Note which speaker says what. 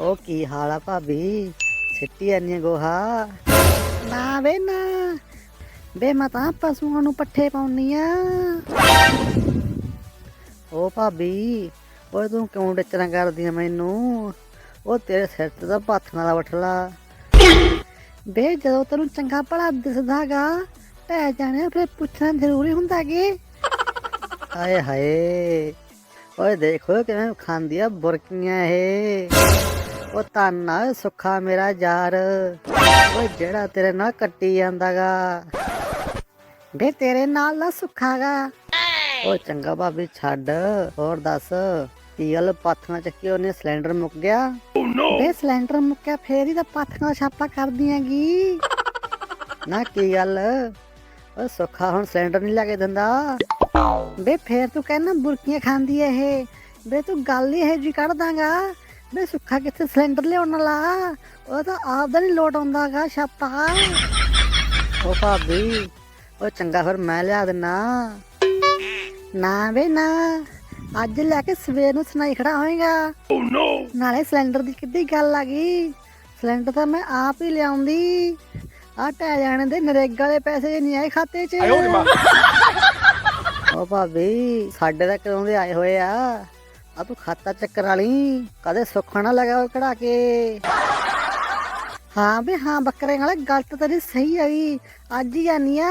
Speaker 1: ਉਹ ਕੀ ਹਾਲ ਆ ਭਾਬੀ? ਸਿੱਟੀ ਆਨੀ ਗੋਹਾ। ਨਾ ਵੇ ਨਾ। ਬੇ ਮੈਂ ਤਾਂ ਪਸ਼ੂਆਂ ਨੂੰ ਪੱਠੇ ਪਾਉਣੀ ਆ। ਉਹ ਭਾਬੀ, ਓਏ ਤੂੰ ਕਿਉਂ ਡਿੱਚਣਾ ਕਰਦੀ ਆ ਮੈਨੂੰ? ਉਹ ਤੇਰੇ ਸਿਰ ਤੇ ਤਾਂ ਪਾਥੀਆਂ ਦਾ ਵਠਲਾ। ਬੇ ਜਦੋਂ ਤੈਨੂੰ ਚੰਗਾ ਭਲਾ ਦਿਸਦਾਗਾ ਪੈ ਜਾਣੇ ਫਿਰ ਪੁੱਛਣਾ ਜ਼ਰੂਰੀ ਹੁੰਦਾ ਕਿ? ਹਾਏ ਹਾਏ। ਓਏ ਦੇਖੋ ਕਿਵੇਂ ਖਾਂਦੀ ਆ ਬੁਰਕੀਆਂ ਇਹ। ਉਹ ਤਾਨਾ ਸੁੱਖਾ ਮੇਰਾ ਯਾਰ। ਓਏ ਜਿਹੜਾ ਤੇਰੇ ਨਾਲ ਕੱਟੀ ਜਾਂਦਾਗਾ। ਬੇ ਤੇਰੇ ਨਾਲ ਦਾ ਸੁੱਖਾਗਾ। ਓ ਚੰਗਾ ਭਾਬੀ ਛੱਡ। ਹੋਰ ਦੱਸ ਕੀ ਗੱਲ ਪਾਥੀਆਂ ਚੱਕੀ ਉਹਨੇ ਸਿਲੰਡਰ ਮੁੱਕ ਗਿਆ? ਬੇ ਸਿਲੰਡਰ ਮੁੱਕਿਆ ਫੇਰ ਹੀ ਤਾਂ ਪਾਥੀਆਂ ਦਾ ਛਾਪਾ ਕਰਦੀਆਂਗੀ ਨਾ ਕੀ ਗੱਲ? ਓ ਸੁੱਖਾ ਹੁਣ ਸਿਲੰਡਰ ਨਹੀਂ ਲੱਗੇ ਦਿੰਦਾ। ਬੇ ਫੇਰ ਤੂੰ ਕਹਿਣਾ ਬੁਰਕੀਆਂ ਖਾਂਦੀ ਐ ਇਹ। ਬੇ ਤੂੰ ਗੱਲ ਹੀ ਇਹ ਜੀ ਕੱਢ ਦਾਂਗਾ। ਬੇ ਸੁੱਖਾ ਕਿੱਥੇ ਸਿਲੰਡਰ ਲਿਆਉਣ ਵਾਲਾ? ਉਹ ਤਾਂ ਆਪਦਾ ਨਹੀਂ ਲੋਟ ਆਉਂਦਾਗਾ ਛਾਪਾ। ਉਹ ਭਾਬੀ ਉਹ ਚੰਗਾ ਫਿਰ ਮੈਂ ਲਿਆ ਦਿੰਨਾ। ਨਾ ਵੇ ਨਾ ਅੱਜ ਲੈ ਕੇ ਸਵੇਰ ਨੂੰ ਸੁਣਾਈ ਖੜਾ ਹੋਏਗਾ। ਨਾਲੇ ਸਿਲੰਡਰ ਦੀ ਕਿੱਡੀ ਗੱਲ ਆ ਗਈ। ਸਿਲੰਡਰ ਤਾਂ ਮੈਂ ਆਪ ਹੀ ਲਿਆਉਂਦੀ। ਆ ਟੈ ਜਾਣੇ ਦੇ ਨਰੇਗਾ ਦੇ ਪੈਸੇ ਨਹੀਂ ਆਏ ਖਾਤੇ 'ਚ। ਉਹ ਭਾਬੀ ਸਾਡੇ ਤਾਂ ਕਦੋਂ ਦੇ ਆਏ ਹੋਏ ਆ? ਆ ਤੂੰ ਖਾਤਾ ਚੱਕਰ ਵਾਲੀ ਕਦੇ ਸੁੱਖ ਨਾ ਲਗਾ ਕਢਾ ਕੇ ਹਾਂ ਵੀ ਹਾਂ ਬੱਕਰੇ ਨਾਲ ਗਲਤ ਤੇਰੀ ਸਹੀ ਆ ਗਈ ਅੱਜ ਹੀ ਆਨੀ ਆ